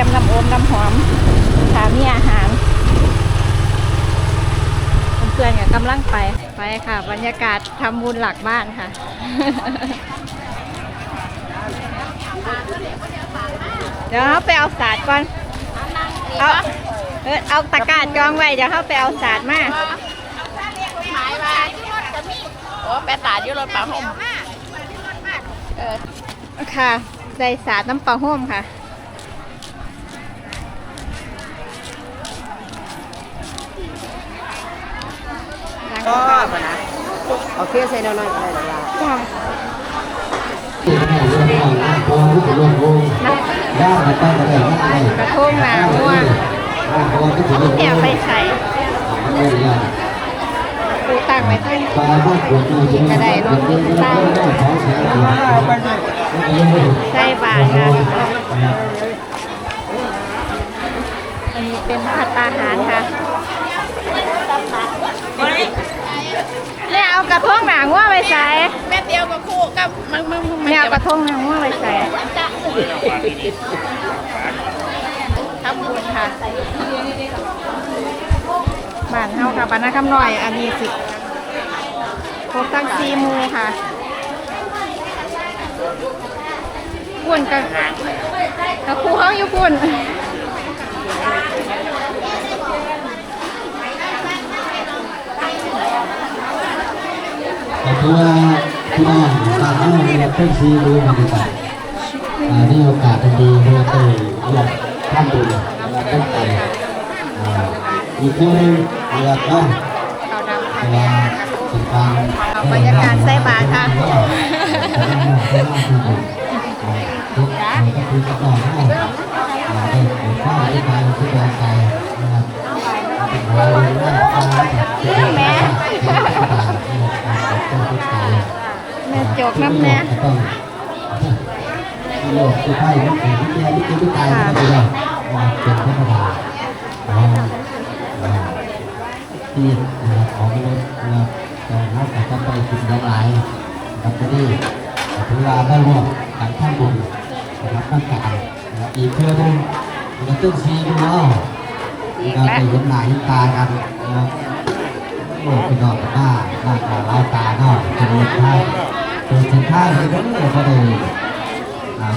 รียมน้ำอมน้ำหอมถามีอาหารเพื่อนๆก็กำลังไปไปค่ะ บรรยากาศทำบุญหลักบ้านค่ะเดี๋ยวเขาไปเอาศาสตร์ก่อนเอาเออเอาตะกร้าจองไว้เดี๋ยวเขาไปเอาศาสตร์มาหมายว่าโอ้แปดตาอยู่รถปั๊มผมเออค่ะใส่ศาสตร์น้ำปลาห้มค่ะ ก็นะโอเคใส่น้อยๆเลยละจ้าย่ามาตั้งแต่ไหนมาไหนกระทงหนาม่วงเพราะว่าที่ผมแอบไปใส่ปูตั้งไว้ตั้งปลาบ้านปวมือจะได้รถตั้งด้ของแสนใส่บาทค่ะอันนี้เป็นผัดตาหารค่ะ เนี่ยเอากระทงหนาง่วงไปใส่แม่เดียวกับคู่กับมึงมึงมึงเนี่ยเอากระทงหนาง่วงไปใส่ทำบุญค่ะบ้านเฮาค่ะบ้านนาคำน้อย อันนี้สิครบตั้งซีหมูค่ะปุ่นกับกับครูเฮาอยู่ปุ่น แต่คือว่าที่บ้านตามห้องเราเป็นซีดูบรรยากาศนี่โอกาสดีที่เราได้ร่วมทำบุญเราตั้งใจอีกคนเรือก็ขาวดำค่ะเวลาสิบการเอาบรรยากาศใส่บาตรค่ะทุกคนก็คือจะต่อให้ได้ข้าวได้การที่แรงใจนะครับ แม่แม่จกน้ำแน่ต้องโลกที่ไพ่ที่ถึงที่แย่ที่ที่ตายก็ไม่ได้เป็นธรรมดาที่ของมนุษย์นะครับแต่นักแต่ก็ไปกินหลายนะครับที่นี่ถึงเวลาได้ร่วมกันท่านบุญนะครับตั้งใจอีกเพื่อนึงเราต้องซีดูว่า เราไปเห็นหน้าเห็นตากันนะครับโอ้เป็นดอกหน้าหน้าตาลายตาเนาะจะมีท่าเป็นสินค้าที่ก็ก็ได้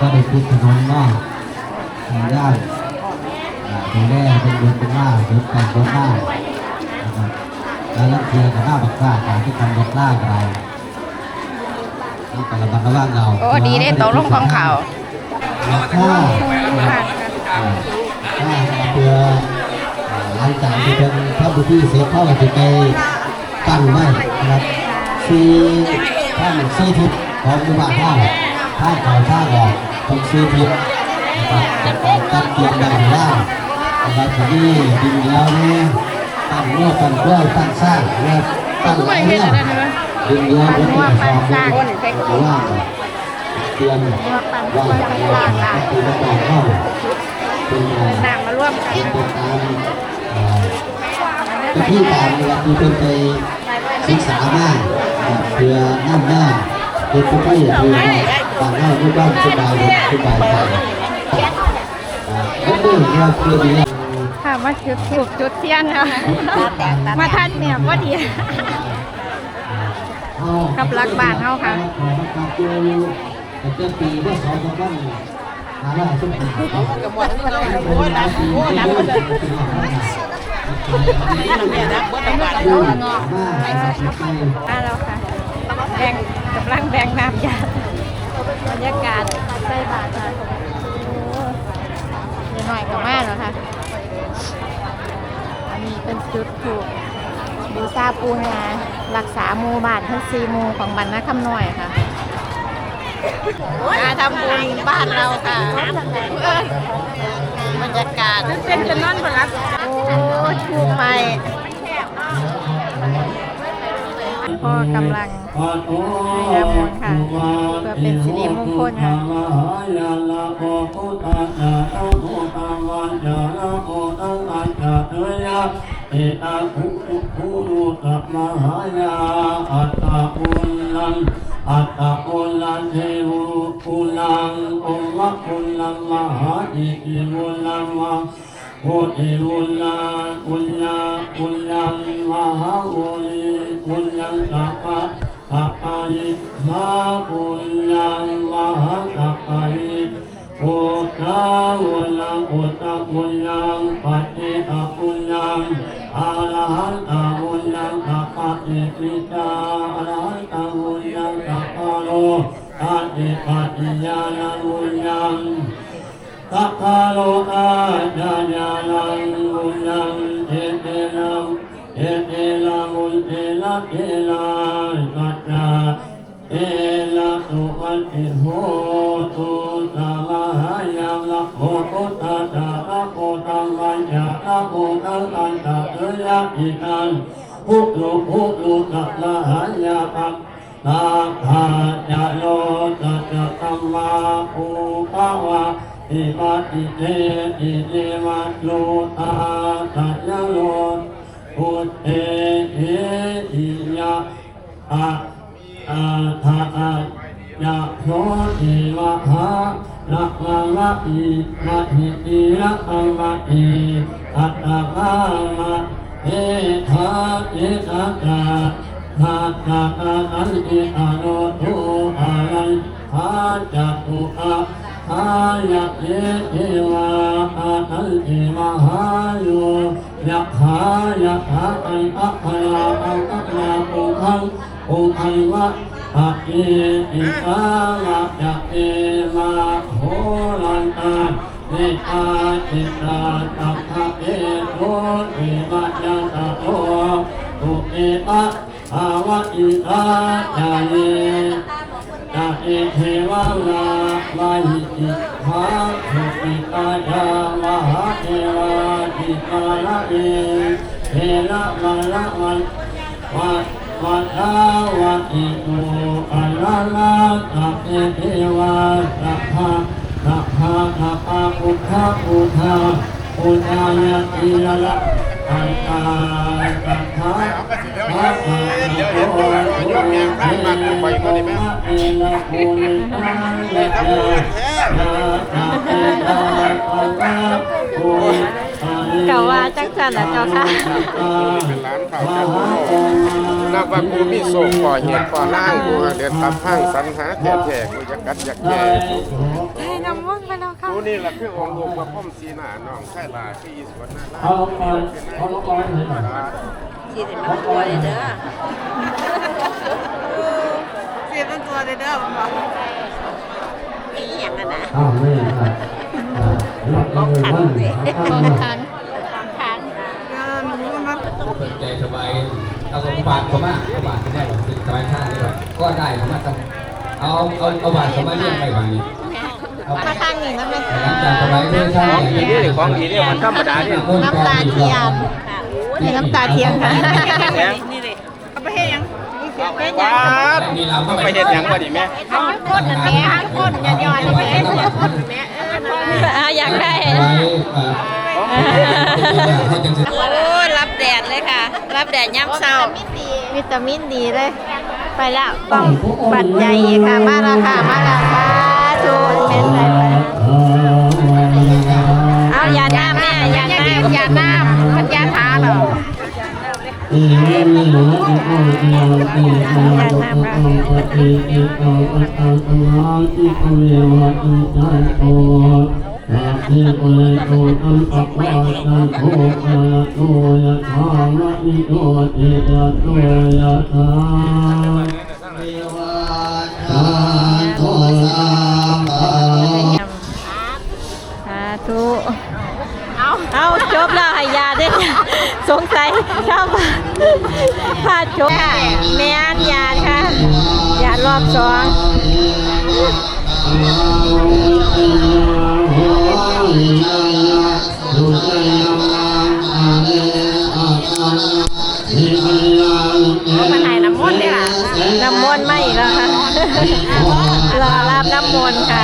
ก็ได้พิจารณาเนาะทางด้านดูแลเป็นเดือนเป็นหน้าเดือนแต่งเดือนหน้านะครับแล้วลักเทียกับหน้าบักซ่าการที่ทำบักซ่ากับเรนี่แต่ละบักระว่างเราโอ้ดีได้ตกลงของเขาถ้าถ้าเพื่อ หลังจากที่เป็นพระบุตรเสร็จเข้าก็จะไปตั้งไว้นะครับซีท่านซีทิศของหมู่บ้านท่าท่าเขาท่าออกตรงซีทิศนะครับจะต้องตั้งเตรียมดังล่างนะครับทีนี้ดินแล้วเนี่ยตั้งเนื้อตั้งกล้วยตั้งสร้างเนี่ยตั้งอะไรเนี่ยดินแล้วเป็นที่สองเป็นว่าเตรียมปั่นกว่าล้วยไปลากลาคือประกอเข้า เป็นน้ำมาร่วมกันเป็นะตัวการเป็นที่การเวลาที่เป็นไปศึกษามากเพื่อนั่นหน้าเป็นผู้ที่เพื่อต่างหน้าผู้บ้านผู้บายผู้บายใจก็คือเราเพื่อดีค่ะมาจุดถูกจุดเทียนค่ะมาทันเนี่ยพอดีกับรักบ้านเฮาค่ะขอประกาศอยู่แต่ เจ้าว่าองสามวันหาว่าสุดท้ายกับหมดโอ้ยนับโอ้ยนับเลยเนี่ยนับเบิดทั้งวันดูแล้วมากนะครับมาแล้วค่ะแบ่งกำลังแบ่งน้ำยาบรรยากาศใส่บาตรค่ะโอ้ยหน่อยก็มาแล้วค่ะอันนี้เป็นจุดถูกบูชาปูงารักษาหมู่บ้านทั้งสี่หมู่ของบรรณคำน้อยค่ะ มาทำบุญบ้านเราค่ะบรรยากาศเป็นจะนอนบนรับโอ้ถูกใหม่พ่อกำลังให้น้ำมนต์ค่ะ เพื่อเป็นสิริมงคลค่ะเอตังอุอุภูรุตมหายาอัตตะอุลัง อัตตะอุลังเทวุอุลังองค์วะอุลลัมมหาอิอิอุลลัมมะโออิอุลลาอุลลาอุลลัมมหาอุลิอุลลัมตะปะตะปะยิมาอุลลัมมหาตะปะยิโอตาอุลลัมโอตะอุลลัมปัจเจตะอุลลัมอาระหันตะอุลลัมตะปะอิปิตาอาร ฏิปัจญาณะอุลลัมตัคาโลอาญาญาลังมุลังเอเตลังเอเตลังมุลเอลัเอลังกัจจาเอละตุอันติโหตุตามหายังละโหตุตาตาละโหตังวันยาละโหตังอันตะเอยะอิตังพุโลพุโลตัลละหายาปัง ตาคาจะโลตัจตัมมาอุปาวะอิปัติเตอิเตวะโลตาตัจโลพุทเตเอหิยะอะอาทาอะยะโสติวะหานะมะมะอิมะหิติระอัมมะอิอัตตะกามะเอทาเอตตา ภาคาอันติอาโนทุอารันหาจัตุอาหายะเยเทวาอาทันติมหาโยยะหายะหาอันอัคลาอังอัคลาปุขังปุขังวะอะเออิตาวะยะเอมาโหลันตาเนตาจิตาตัพพะเอโตเอวะยะตะโตตุเอปะ ภาวะอิตาจาเยตาเอเทวะลาวาหิติภาสุปิตาจามหาเทวาติกาลเอเทระมาละวันวัดวัดทาวะอิโตอัลลาลาตาเอเทวาสัพพะสัพพะสัพพะพุทธะพุทธะพุทธายติละละ เก่าว่าจังสันนะเจ้าค่ะเป็นร้านข่าวจันนับว่ากูมีโศกก่อเหตุก่อล่างกูเดินตามห้างสรรหาแก่แท้กูจะกัดอยากแก่ รู้นี่แหละคือองค์ลงมาพ่อมสีหน้าน้องใช่ลาที่อีสวนน่ารักเอาไปเอาไปเลยหน่อยสิเห็นมันตัวเลยเด้อเสียเป็นตัวเด้อมันบอกอีหยังอะนะอ้าวไม่ครับเราเอาเลยว่าของขันค้างเปิดใจสบายเอาบาทเขามาเอาบาทก็ได้หรอกสบายข้าได้หรอกก็ได้เขามาทำเอาเอาเอาบาทเขามาเลี้ยงไปบางนี้ มาทางนี้นั่นเลยหลังจากสบายด้วยใช่ของดีนี่ของดีนี่มันธรรมดาเนี่ยน้ำตาเทียมค่ะโอ้ยนี่น้ำตาเทียมค่ะนี่เลยเอาไปเฮ็ดยังว้ามีเราเข้าไปเห็นยังวะนี่แม่ทั้งคนนั่นแม่ทั้งคนอย่าย้อนเลยแม่ทั้งคนแม่เออนั่นแหละอ่อยากได้โอ้รับแดดเลยค่ะ รับแดดย่ำเช้าวิตามินดีเลย ไปแล้วต้องบัตรใหญ่ค่ะ มาแล้วค่ะ มาแล้วค่ะ เอายาน้ำแม่ยาน้ำยาน้ำมันยาทาเหรออีนี่หนูอีโออีโออีโออีโออีอีโออัตตังอังหังอีโอเยวะอีโตอะอีโอโตอัมปัปปะจันโตอะระโตยะธามะอีโอเอยะโตยะธา ธุเอาเอาจบแล้วให้ยาเด้อสงสัยชาวบ้านพาจบค่ะแม่นยาค่ะยารอบสองมันหายน้ำมนต์เลยค่ะน้ำมนต์ไม่แล้วค่ะรอรับน้ำมนต์ค่ะ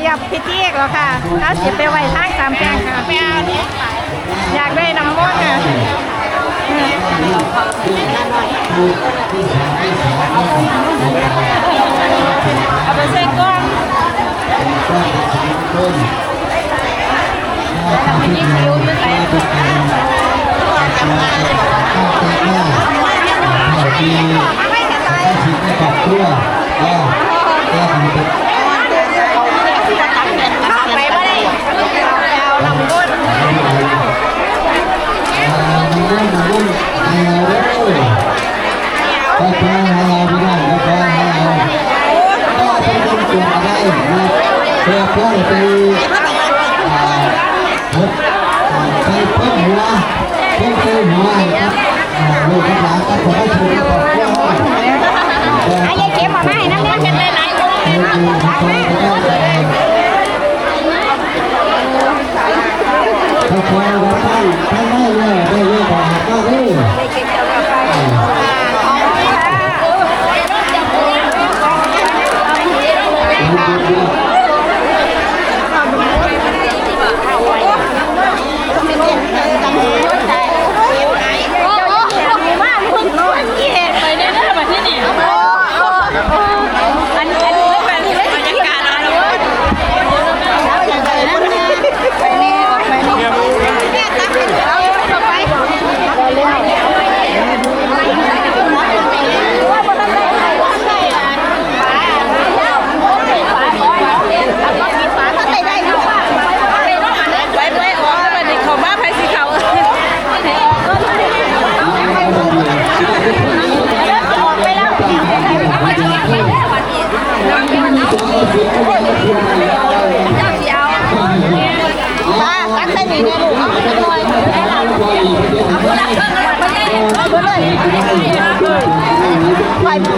เยียบพิธีอีกแล้วค่ะเอาสิไปไว้ทางสามแพร่งค่ะไปเอาเนี่ยอยากได้น้ำมนต์อะเอาไปใส่กล้องยิ่งคิ้วอยู่ไหนไป ยายเข็มมาให้น้ำมันกันเลยหลายคนเลยถ้าพอเราตั้งตั้งได้เลยได้เยก่อนก็ได้ อันนี้เป็นบรรยากาศแล้วไปไปออกแล้วนี่เขามาไผสิเขาออกไปแล้ว มาตักใส่นี่เนี่ยลูกเอาไปเลยเอาไปเลย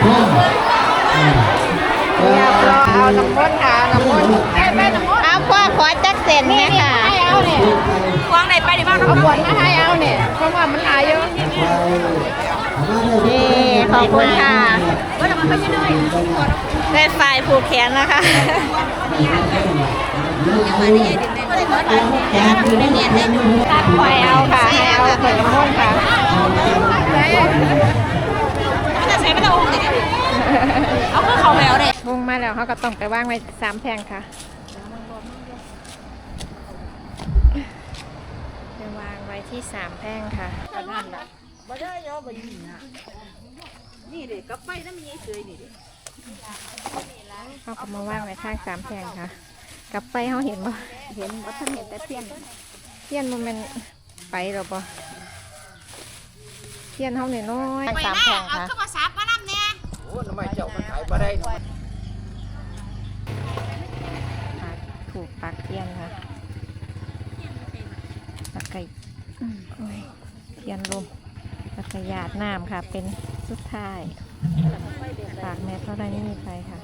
เพื่อไปพ่นเรียบร้อยเอาน้ำมันค่ะน้ำมันเอาพ่อขอจักเส้นเนี่ยค่ะให้เอาเนี่ยวางไหนไปดีบ้างเอาขวดมาให้เอาเนี่ยเพราะว่ามันหลายเยอะนี่ขอบคุณค่ะได้ไฟล์ผูกแขนแล้วค่ะปล่อยเอาค่ะให้เอาเปิดน้ำมันค่ะ เอาเพื่อเขาแล้วเนี่ยวงมาแล้วเขาก็ต้องไปว่างไว้สามแพงค่ะไปวางไว้ที่สามแพงค่ะเขาก็มาว่างไว้ข้างสามแพงค่ะ กลับไปเขาเห็นบ่เห็นว่าท่านเห็นแต่เพี้ยนเทียนมันเป็นไปหรอบ่เทียนเขาเนี่ยน้อยสามแพงค่ะ ทำไมเจ้ามัน้ำเนี่ยปักถูกปักเทียนค่ะปักไก่เทียนลมปักกระยาดน้ำค่ะ เป็นสุดท้ายปากแม่เท่าไรนี่มีใครค่ะ